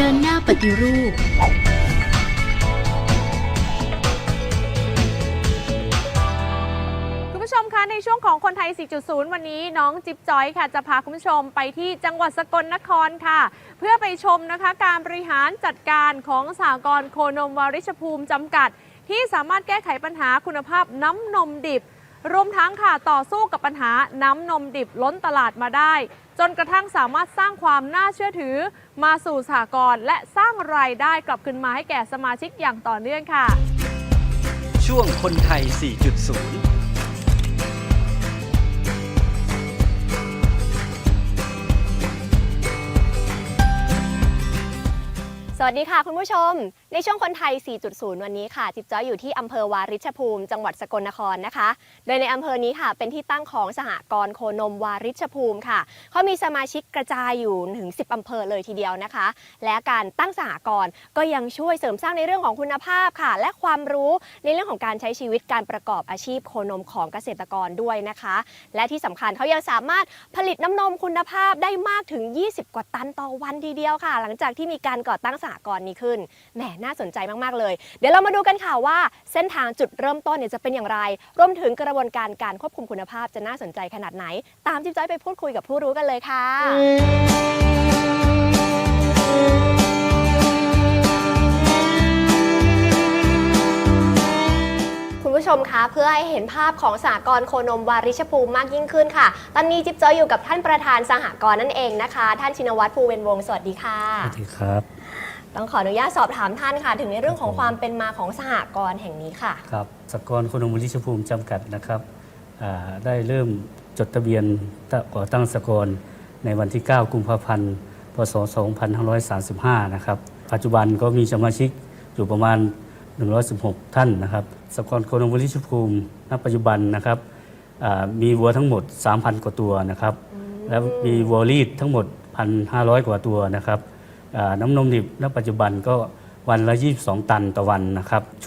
เดินหน้าปฏิรูป คุณผู้ชมคะในช่วงของคนไทย 4.0 วันนี้น้องจิ๊บจอยค่ะ จะพาคุณผู้ชมไปที่จังหวัดสกลนครค่ะ เพื่อไปชมนะคะการบริหารจัดการของสหกรณ์โคนมวาริชภูมิจำกัด ที่สามารถแก้ไขปัญหาคุณภาพน้ำนมดิบ รวมทั้งค่ะต่อสู้กับปัญหาน้ำนมดิบล้นตลาดมาได้ จนกระทั่งสามารถสร้างความน่าเชื่อถือ มาสู่สหกรณ์และสร้างรายได้กลับคืนมาให้แก่สมาชิกอย่างต่อเนื่องค่ะ ช่วงคนไทย 4.0 สวัสดีค่ะคุณผู้ชม ในช่วงคนไทย 4.0 วันนี้ค่ะ จิ๊บจ้อยอยู่ที่อำเภอวาริชภูมิ จังหวัดสกลนครนะคะ โดยในอำเภอนี้ค่ะ เป็นที่ตั้งของสหกรณ์โคนมวาริชภูมิค่ะเขามีสมาชิกกระจายอยู่ถึง 10 อำเภอเลยทีเดียวนะคะ และการตั้งสหกรณ์ก็ยังช่วยเสริมสร้างในเรื่องของคุณภาพค่ะ และความรู้ในเรื่องของการใช้ชีวิตการประกอบอาชีพโคนมของเกษตรกรด้วยนะคะ และที่สำคัญเขายังสามารถผลิตน้ำนมคุณภาพได้มากถึง 20 กว่าตันต่อวันทีเดียวค่ะ หลังจากที่มีการก่อตั้งสหกรณ์นี้ขึ้นแหมน่าสนใจมากๆเลย เดี๋ยวเรามาดูกันค่ะว่า เส้นทางจุดเริ่มต้นเนี่ยจะเป็นอย่างไร รวมถึงกระบวนการการควบคุมคุณภาพจะน่าสนใจขนาดไหน ตามจิ๊บจ้อยไปพูดคุยกับผู้รู้กันเลยค่ะคุณผู้ชมคะเพื่อให้เห็นภาพของสหกรณ์โคนมวาริชภูมิมากยิ่งขึ้นค่ะ ตอนนี้จิ๊บจ้อยอยู่กับท่านประธานสหกรณ์นั่นเองนะคะ ท่านชินวัตรภูเวนวงศ์สวัสดีค่ะ สวัสดีครับ ต้องขออนุญาตสอบถามท่านค่ะ ถึงในเรื่องของความเป็นมาของสหกรณ์แห่งนี้ค่ะ ครับสกรณ์คนมบุรีชภูมิจำกัดนะครับอ่าได้เริ่มจดทะเบียนก่อตั้งสกรณ์ในวันที่ 9 กุมภาพันธ์ พศ 2535 นะครับ ปัจจุบันก็มีสมาชิกอยู่ประมาณ 116 ท่านนะครับสกรณ์คนมบุรีชภูมิณปัจจุบันนะครับอ่ามีวัวทั้งหมด 3,000 กว่าตัวนะครับ แล้วมีวัวรีดทั้งหมด 1,500 กว่าตัวนะครับอ่า น้ำนมดิบณปัจจุบันก็วันละ 22 ตันต่อวันนะครับช่วง